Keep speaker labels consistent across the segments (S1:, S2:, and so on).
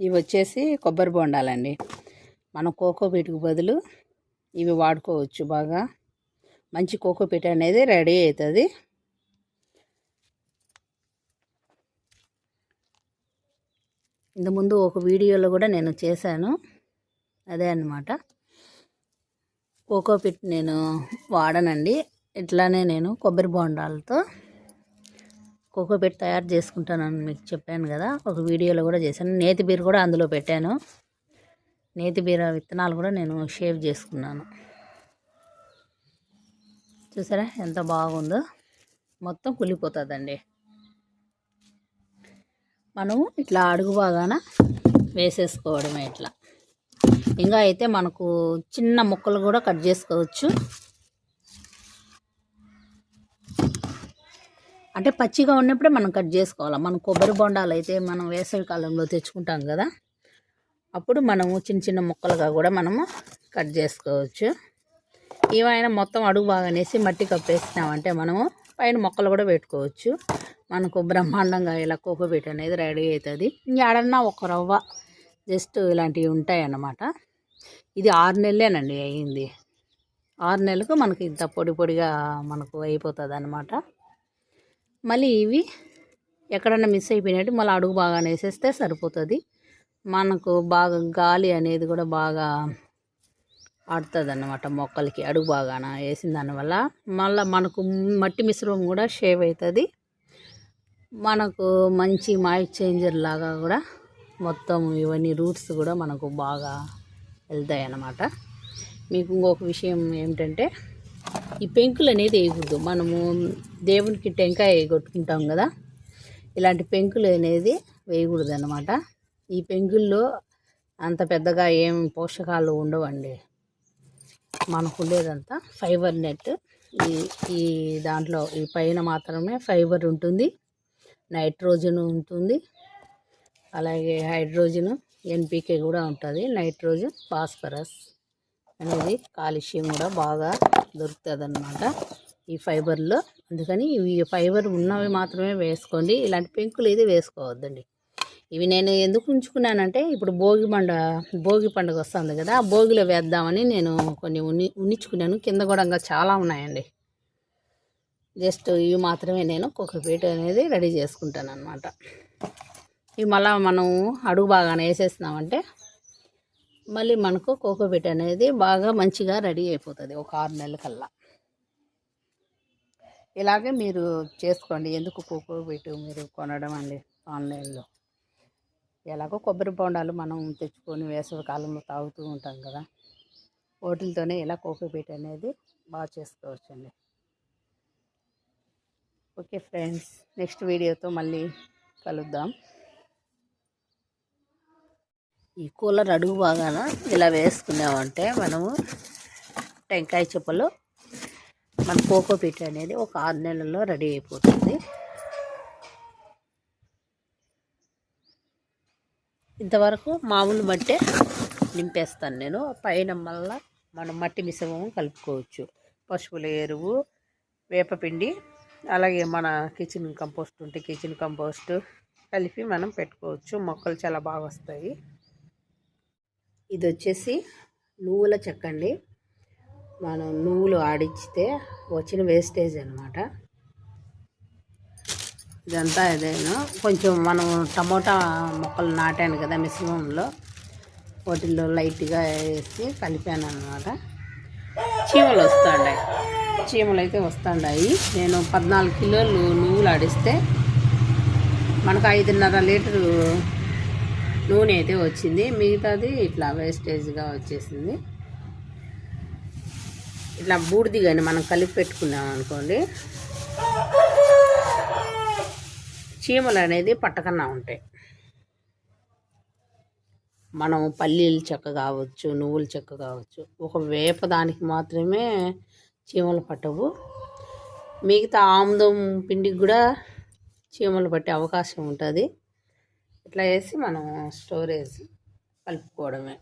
S1: ఇవి వచ్చేసి కొబ్బరి బొండాలండి. మనం కోకోపీట్కి బదులు ఇవి వాడుకోవచ్చు బాగా. మంచి కోకో పీట అనేది రెడీ అవుతుంది ఇంతకుముందు ఒక వీడియోలో కూడా నేను చేశాను. అదే అన్నమాట. కోకోపీట్ నేను వాడనండి. ఇట్లానే నేను కొబ్బరి బొండాలతో కోకోపీట్ తయారు చేసుకుంటానని మీకు చెప్పాను కదా ఒక వీడియోలో కూడా చేశాను. నేతి బీర కూడా అందులో పెట్టాను. నేతి బీర విత్తనాలు కూడా నేను షేవ్ చేసుకున్నాను. చూసారా ఎంత బాగుందో? మొత్తం కుళ్ళిపోతుందండి. మనము ఇట్లా అడుగు బాగాన వేసేసుకోవడమే ఇట్లా. ఇంకా అయితే మనకు చిన్న ముక్కలు కూడా కట్ చేసుకోవచ్చు. అంటే పచ్చిగా ఉన్నప్పుడే మనం కట్ చేసుకోవాలి? మనం కొబ్బరి బొండాలు అయితే మనం వేసవి కాలంలో తెచ్చుకుంటాం కదా? అప్పుడు మనము చిన్న చిన్న ముక్కలుగా కూడా మనము కట్ చేసుకోవచ్చు. ఏమైనా మొత్తం అడుగు బాగా అనేసి మట్టి కప్పేసినామంటే మనము పైన మొక్కలు కూడా పెట్టుకోవచ్చు. మనకు బ్రహ్మాండంగా ఇలా కోకోబీట్ అనేది రెడీ అవుతుంది. ఇంకేడన్నా ఒక రవ్వ జస్ట్ ఇలాంటివి ఉంటాయి అన్నమాట ఇది ఆరు నెలలేనండి అయింది. ఆరు నెలలకు మనకి ఇంత పొడి పొడిగా మనకు అయిపోతుంది అన్నమాట మళ్ళీ ఇవి ఎక్కడన్నా మిస్ అయిపోయినట్టు మళ్ళీ అడుగు బాగా వేసేస్తే సరిపోతుంది. మనకు బాగా గాలి అనేది కూడా బాగా ఆడుతుంది అన్నమాట మొక్కలకి అడుగు బాగాన వేసిన దానివల్ల. మళ్ళీ మనకు మట్టి మిశ్రమం కూడా షేవ్ అవుతుంది. మనకు మంచి మాయిశ్చరైజర్ లాగా కూడా మొత్తం ఇవన్నీ రూట్స్ కూడా మనకు బాగా వెళ్తాయి అన్నమాట మీకు ఇంకొక విషయం ఏమిటంటే ఈ పెంకులు అనేది వేయకూడదు. మనము దేవునికి టెంకాయ కొట్టుకుంటాం కదా ఇలాంటి పెంకులు అనేది వేయకూడదు అనమాట ఈ పెంకుల్లో అంత పెద్దగా ఏం పోషకాలు ఉండవండి. మనకు ఉండేదంతా ఫైబర్ నెట్. ఈ ఈ దాంట్లో ఈ పైన మాత్రమే ఫైబర్ ఉంటుంది నైట్రోజన్ ఉంటుంది అలాగే హైడ్రోజన్ ఎన్పికే కూడా ఉంటుంది నైట్రోజన్ ఫాస్ఫరస్. అనేది కాలుష్యం కూడా బాగా దొరుకుతుంది అనమాట ఈ ఫైబర్లో. అందుకని ఇవి ఫైబర్ ఉన్నవి మాత్రమే వేసుకోండి. ఇలాంటి పెంకులు అయితే వేసుకోవద్దండి. ఇవి నేను ఎందుకు ఉంచుకున్నానంటే ఇప్పుడు భోగి పండ భోగి పండుగ వస్తుంది కదా ఆ భోగిలో వేద్దామని నేను కొన్ని ఉన్ని ఉన్నించుకున్నాను కింద కూడా ఇంకా చాలా ఉన్నాయండి. జస్ట్ ఇవి మాత్రమే నేను కుక్కపీట అనేది రెడీ చేసుకుంటాను అనమాట ఇవి మళ్ళీ మనం అడుగు బాగానే వేసేస్తున్నామంటే మళ్ళీ మనకు కోకోబీట్ అనేది బాగా మంచిగా రెడీ అయిపోతుంది ఒక ఆరు నెలల కల్లా. ఇలాగే మీరు చేసుకోండి ఎందుకు కోకోబీట్ మీరు కొనడం అండి ఆన్లైన్లో. ఎలాగో కొబ్బరి బొండాలు మనం తెచ్చుకొని వేసవి కాలంలో తాగుతూ ఉంటాం కదా. వాటితోనే ఇలా కోకోబీట్ అనేది బాగా చేసుకోవచ్చండి. ఓకే ఫ్రెండ్స్ నెక్స్ట్ వీడియోతో మళ్ళీ కలుద్దాం. ఈ కూలర్ అడుగు బాగాన ఇలా వేసుకున్నామంటే మనము టెంకాయ చెప్పలు మన కోకో పిట్ అనేది ఒక ఆరు నెలల్లో రెడీ అయిపోతుంది. ఇంతవరకు మామూలు మట్టే నింపేస్తాను నేను. పైన మళ్ళా మనం మట్టి మిశ్రమం కలుపుకోవచ్చు. పశువుల ఎరువు వేపపిండి అలాగే మన కిచెన్ కంపోస్ట్ ఉంటే కిచెన్ కంపోస్ట్ కలిపి మనం పెట్టుకోవచ్చు. మొక్కలు చాలా బాగా వస్తాయి. ఇది వచ్చేసి నువ్వుల చెక్క అండి మనం నువ్వులు ఆడిచ్చితే వచ్చిన వేస్టేజ్ అనమాట ఇదంతా ఏదైనా కొంచెం మనం టమోటా మొక్కలు నాటాను కదా మిశ్రమంలో. వాటిల్లో లైట్గా వేసి కలిపాను అనమాట చీమలు వస్తాయి చీమలు అయితే వస్తాయి నేను పద్నాలుగు కిలోలు నువ్వులు ఆడిస్తే మనకు ఐదున్నర లీటరు నూనె అయితే వచ్చింది. మిగతాది ఇట్లా వేస్టేజ్గా వచ్చేసింది. ఇట్లా బూడిది కానీ మనం కలిపి పెట్టుకున్నాం అనుకోండి. చీమలు అనేది పట్టకన్నా ఉంటాయి. మనం పల్లీలు చెక్క కావచ్చు నువ్వుల చెక్క కావచ్చు ఒక వేప దానికి మాత్రమే చీమలు పట్టవు. మిగతా ఆముదం పిండికి కూడా చీమలు పట్టే అవకాశం ఉంటుంది. ఇట్లా వేసి మనం స్టోరేజ్ కలుపుకోవడమే.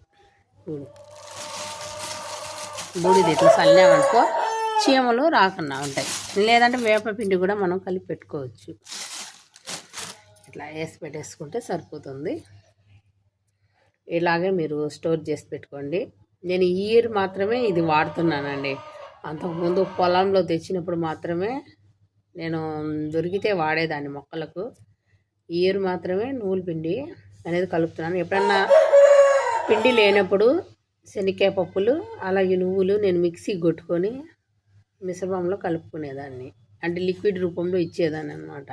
S1: బూడిది ఇట్లా చల్లామనుకో చీమలు రాకుండా ఉంటాయి. లేదంటే వేపపిండి కూడా మనం కలిపి పెట్టుకోవచ్చు. ఇట్లా వేసి పెట్టేసుకుంటే సరిపోతుంది. ఇలాగే మీరు స్టోర్ చేసి పెట్టుకోండి. నేను ఈ ఇయర్ మాత్రమే ఇది వాడుతున్నానండి. అంతకుముందు పొలంలో తెచ్చినప్పుడు మాత్రమే నేను దొరికితే వాడేదాన్ని మొక్కలకు. ఇయర్ మాత్రమే నువ్వుల పిండి అనేది కలుపుతున్నాను. ఎప్పుడన్నా పిండి లేనప్పుడు శనక్కాయ పప్పులు అలాగే నువ్వులు నేను మిక్సీ కొట్టుకొని మిశ్రమంలో కలుపుకునేదాన్ని. అంటే లిక్విడ్ రూపంలో ఇచ్చేదాన్ని అనమాట